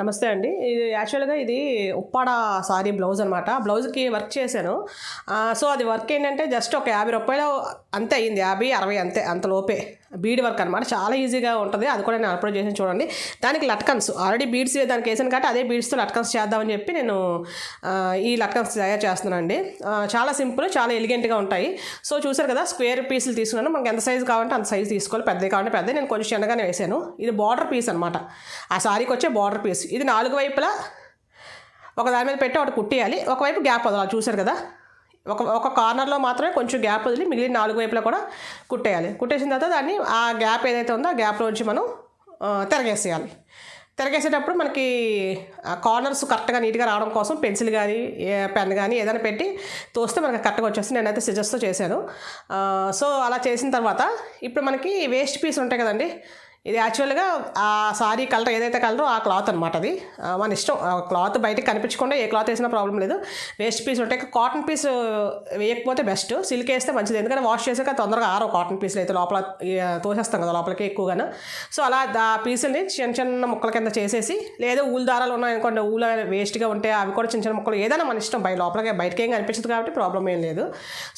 నమస్తే అండి. ఇది యాక్చువల్గా ఇది ఉప్పాడ సారీ బ్లౌజ్ అనమాట బ్లౌజ్కి వర్క్ చేశాను. సో అది వర్క్ ఏంటంటే జస్ట్ ఒక యాభై రూపాయలు అంతే అయింది యాభై అరవై అంతే అంతలోపే బీడ్ వర్క్ అనమాట చాలా ఈజీగా ఉంటుంది. అది కూడా నేను అప్లోడ్ చేసి చూడండి. దానికి లట్కన్స్. ఆల్రెడీ బీడ్స్ దానికి వేసాను కాబట్టి అదే బీడ్స్తో లట్కన్స్ చేద్దామని చెప్పి నేను ఈ లట్కన్స్ తయారు చేస్తున్నానండి. చాలా సింపుల్ చాలా ఎలిగెంట్గా ఉంటాయి. సో చూసారు కదా స్క్వేర్ పీసులు తీసుకున్నాను. మనకి ఎంత సైజు కావాలంటే అంత సైజు తీసుకోవాలి. పెద్దది కావాలంటే పెద్ద నేను కొంచెం చిన్నగానే వేసాను. ఇది బార్డర్ పీస్ అనమాట ఆ శారీకి వచ్చే బార్డర్ పీస్ ఇది నాలుగు వైపులా ఒక దాని మీద పెట్టి ఒకటి కుట్టేయాలి. ఒకవైపు గ్యాప్ వదలాలి. చూసారు కదా? ఒక ఒక కార్నర్లో మాత్రమే కొంచెం గ్యాప్ వదిలి మిగిలిన నాలుగు వైపులా కూడా కుట్టేయాలి. కుట్టేసిన తర్వాత దాన్ని ఆ గ్యాప్ ఏదైతే ఉందో ఆ గ్యాప్లోంచి మనం తిరగేసేయాలి. తిరగేసేటప్పుడు మనకి కార్నర్స్ కరెక్ట్గా నీట్గా రావడం కోసం పెన్సిల్ కానీ పెన్ కానీ ఏదైనా పెట్టి తోస్తే మనకి కరెక్ట్గా వచ్చేస్తుంది. నేనైతే సిజర్స్తో చేశాను. సో అలా చేసిన తర్వాత ఇప్పుడు మనకి వేస్ట్ పీస్ ఉంటాయి కదండి. ఇది యాక్చువల్గా ఆ సారీ కలర్ ఏదైతే కలరో ఆ క్లాత్ అనమాట అది. మన ఇష్టం. ఆ క్లాత్ బయటకు కనిపించకుండా ఏ క్లాత్ వేసినా ప్రాబ్లం లేదు. వేస్ట్ పీస్ ఉంటాయి కాటన్ పీస్ వేయకపోతే బెస్ట్ సిల్క్ వేస్తే మంచిది. ఎందుకంటే వాష్ చేసాక తొందరగా ఆరో కాటన్ పీస్లు అయితే లోపల తోసేస్తాం కదా లోపలికి ఎక్కువగాను. సో అలా ఆ పీసుల్ని చిన్న చిన్న ముక్కల కింద చేసేసి లేదా ఊలు దారాలు ఉన్నాయనుకోండి ఊలు వేస్ట్గా ఉంటే అవి కూడా చిన్న చిన్న ముక్కలు ఏదైనా మన ఇష్టం. బయట లోపలికి బయటకి ఏం కనిపించదు కాబట్టి ప్రాబ్లం ఏం లేదు.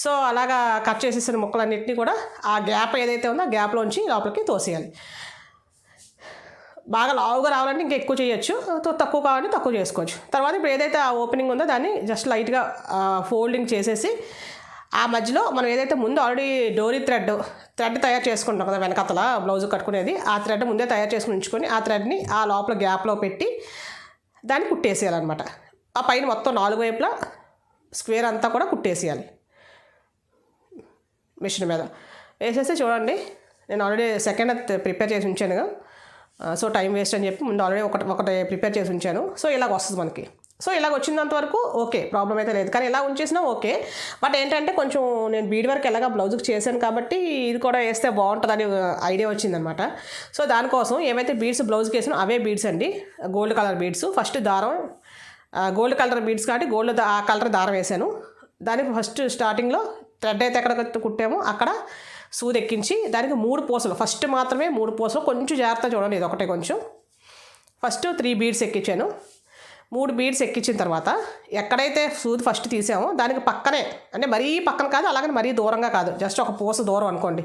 సో అలాగా కట్ చేసేసిన ముక్కలన్నింటినీ కూడా ఆ గ్యాప్ ఏదైతే ఉందో ఆ గ్యాప్లోంచి లోపలికి తోసేయాలి. బాగా లావుగా రావాలంటే ఇంకా ఎక్కువ చేయొచ్చు. తో- తక్కువ కావాలంటే తక్కువ చేసుకోవచ్చు. తర్వాత ఇప్పుడు ఏదైతే ఆ ఓపెనింగ్ ఉందో దాన్ని జస్ట్ లైట్గా ఫోల్డింగ్ చేసేసి ఆ మధ్యలో మనం ఏదైతే ముందు ఆల్రెడీ డోరీ థ్రెడ్ థ్రెడ్ తయారు చేసుకుంటాం కదా వెనకతల బ్లౌజ్ కట్టుకునేది ఆ థ్రెడ్ ముందే తయారు చేసుకుని ఉంచుకొని ఆ థ్రెడ్ని ఆ లోపల గ్యాప్లో పెట్టి దాన్ని కుట్టేసేయాలన్నమాట. ఆ పైన మొత్తం నాలుగు వైపులా స్క్వేర్ అంతా కూడా కుట్టేసేయాలి. మిషన్ మీద. వేసేస్తే చూడండి నేను ఆల్రెడీ సెకండ్ ప్రిపేర్ చేసి ఉంచాను కదా. సో టైం వేస్ట్ అని చెప్పి ముందు ఆల్రెడీ ఒకటి ఒకటి ప్రిపేర్ చేసి ఉంచాను. సో ఇలాగ వస్తుంది మనకి. సో ఇలాగ వచ్చినంత వరకు ఓకే ప్రాబ్లం అయితే లేదు. కానీ ఇలా ఉంచేసినా ఓకే. బట్ ఏంటంటే కొంచెం నేను బీడ్ వర్క్ ఎలాగ బ్లౌజ్కి చేశాను కాబట్టి ఇది కూడా వేస్తే బాగుంటుందని ఐడియా వచ్చిందనమాట. సో దానికోసం ఏవైతే బీడ్స్ బ్లౌజ్కి వేసినా అవే బీడ్స్ అండి. Gold colour beads. ఫస్ట్ దారం గోల్డ్ కలర్ బీడ్స్ కాబట్టి గోల్డ్ ఆ కలర్ దారం వేసాను. దానికి ఫస్ట్ స్టార్టింగ్లో థ్రెడ్ అయితే ఎక్కడ కుట్టామో అక్కడ సూది ఎక్కించి దానికి మూడు పూసలు. ఫస్ట్ మాత్రమే మూడు పూసలు. కొంచెం జాగ్రత్త చూడండి ఇది ఒకటే కొంచెం. ఫస్ట్ త్రీ బీడ్స్ ఎక్కించాను. మూడు బీడ్స్ ఎక్కించిన తర్వాత ఎక్కడైతే సూది ఫస్ట్ తీసామో దానికి పక్కనే అంటే మరీ పక్కన కాదు అలాగని మరీ దూరంగా కాదు. జస్ట్ ఒక పూస దూరం అనుకోండి.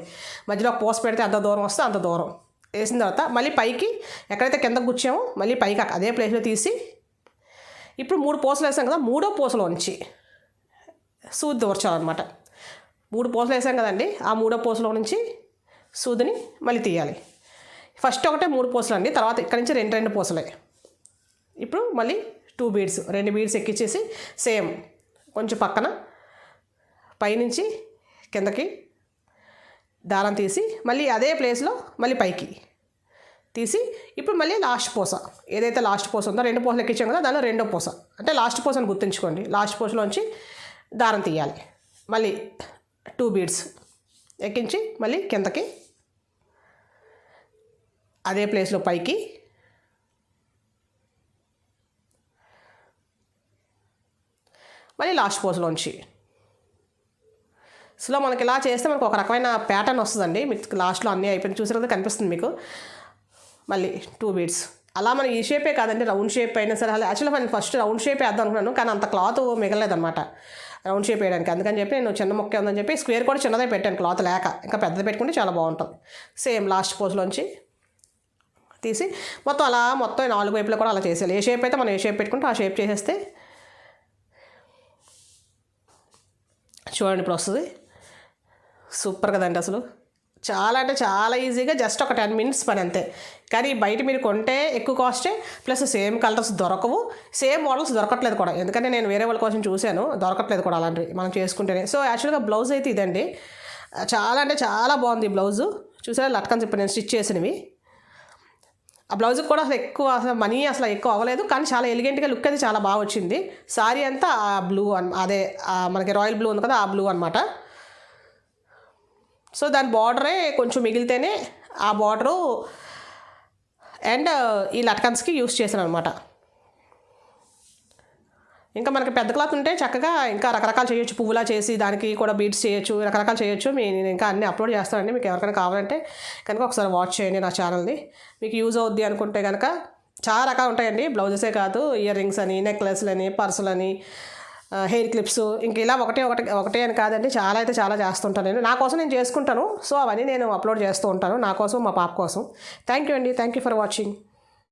మధ్యలో ఒక పూస పెడితే అంత దూరం వస్తే అంత దూరం. వేసిన తర్వాత మళ్ళీ పైకి ఎక్కడైతే కింద కూర్చామో మళ్ళీ పైకి అదే ప్లేస్లో తీసి ఇప్పుడు మూడు పూసలు వేసాం కదా మూడో పూసలో ఉంచి సూది దూర్చాలన్నమాట. మూడు పూసలు వేసాం కదండి. ఆ మూడో పూసలో నుంచి సూదిని మళ్ళీ తీయాలి. ఫస్ట్ ఒకటే మూడు పూసలు అండి. తర్వాత ఇక్కడ నుంచి రెండు రెండు పూసలే. ఇప్పుడు మళ్ళీ టూ బీడ్స్ రెండు బీడ్స్ ఎక్కించేసి సేమ్ కొంచెం పక్కన పైనుంచి కిందకి దారం తీసి మళ్ళీ అదే ప్లేస్లో మళ్ళీ పైకి తీసి ఇప్పుడు మళ్ళీ లాస్ట్ పూస. ఏదైతే లాస్ట్ పూస ఉందో రెండు పూసలు ఎక్కించాం కదా దానిలో రెండో పూస. అంటే లాస్ట్ పూసను గుర్తుంచుకోండి. లాస్ట్ పూసలోంచి దారం తీయాలి. మళ్ళీ టూ బీడ్స్ ఎక్కించి మళ్ళీ కిందకి అదే ప్లేస్లో పైకి మళ్ళీ లాస్ట్ పోజ్లోంచి సో మనకి ఇలా చేస్తే మనకు ఒక రకమైన ప్యాటర్న్ వస్తుందండి. మీకు లాస్ట్లో అన్నీ అయిపోయిన చూసిన కదా కనిపిస్తుంది మీకు. మళ్ళీ టూ బీడ్స్ అలా మనం ఈ షేపే కాదండి రౌండ్ షేప్ అయినా సరే. అలా యాక్చువల్గా నేను ఫస్ట్ రౌండ్ షేప్ వేద్దాం అనుకున్నాను కానీ అంత క్లాత్ మిగలేదన్నమాట రౌండ్ షేప్ వేయడానికి. అందుకని చెప్పి నేను చిన్న ముక్క ఉందని చెప్పి స్క్వేర్ కూడా చిన్నదే పెట్టాను క్లాత్ లేక. ఇంకా పెద్దది పెట్టుకుంటే చాలా బాగుంటుంది సేమ్ లాస్ట్ పోజ్లోంచి తీసి మొత్తం అలా మొత్తం నాలుగు వైపులో కూడా అలా చేసేయాలి. ఏ షేప్ అయితే మనం ఏ షేప్ పెట్టుకుంటే ఆ షేప్ చేసేస్తే చూడండి ఇప్పుడు వస్తుంది. సూపర్ కదండి అసలు. చాలా అంటే చాలా ఈజీగా జస్ట్ ఒక టెన్ మినిట్స్ పని అంతే. కానీ బయట మీరు కొంటే ఎక్కువ కాస్టే ప్లస్ సేమ్ కలర్స్ దొరకవు. సేమ్ మోడల్స్ దొరకట్లేదు కూడా. ఎందుకంటే నేను వేరే వాళ్ళ కోసం చూశాను దొరకట్లేదు కూడా అలాంటివి మనం చేసుకుంటేనే. సో యాక్చువల్గా బ్లౌజ్ అయితే ఇదండి. చాలా అంటే చాలా బాగుంది బ్లౌజు. చూసారా లట్కన్స్ ఇప్పుడు నేను స్టిచ్ చేసినవి. ఆ బ్లౌజ్కి కూడా అసలు ఎక్కువ అసలు మనీ అసలు ఎక్కువ అవ్వలేదు. కానీ చాలా ఎలిగెంట్గా లుక్ అయితే చాలా బాగా వచ్చింది. సారీ అంతా ఆ బ్లూ అన్ అదే మనకి రాయల్ బ్లూ ఉంది కదా ఆ బ్లూ అనమాట సో దాని బార్డరే కొంచెం మిగిలితేనే ఆ బార్డరు అండ్ ఈ లట్కన్స్కి యూస్ చేశాను అనమాట ఇంకా మనకి పెద్ద క్లాత్ ఉంటే చక్కగా ఇంకా రకరకాలు చేయొచ్చు. పువ్వులా చేసి దానికి కూడా బీట్స్ చేయొచ్చు రకరకాలు చేయొచ్చు. నేను ఇంకా అన్ని అప్లోడ్ చేస్తానండి. మీకు ఎవరికైనా కావాలంటే కనుక ఒకసారి వాచ్ చేయండి నా ఛానల్ని. మీకు యూజ్ అవుద్ది అనుకుంటే కనుక చాలా రకాలు ఉంటాయండి. బ్లౌజెసే కాదు ఇయర్ రింగ్స్ అని నెక్లెస్లని పర్సులని హెయిర్ క్లిప్స్ ఇంక ఇలా ఒకటే ఒకటి ఒకటే అని కాదండి. చాలా అయితే చాలా చేస్తుంటాను నేను. నా కోసం నేను చేసుకుంటాను. సో అవన్నీ నేను అప్లోడ్ చేస్తూ ఉంటాను. నా కోసం మా పాప కోసం. థ్యాంక్ యూ అండి. Thank you for watching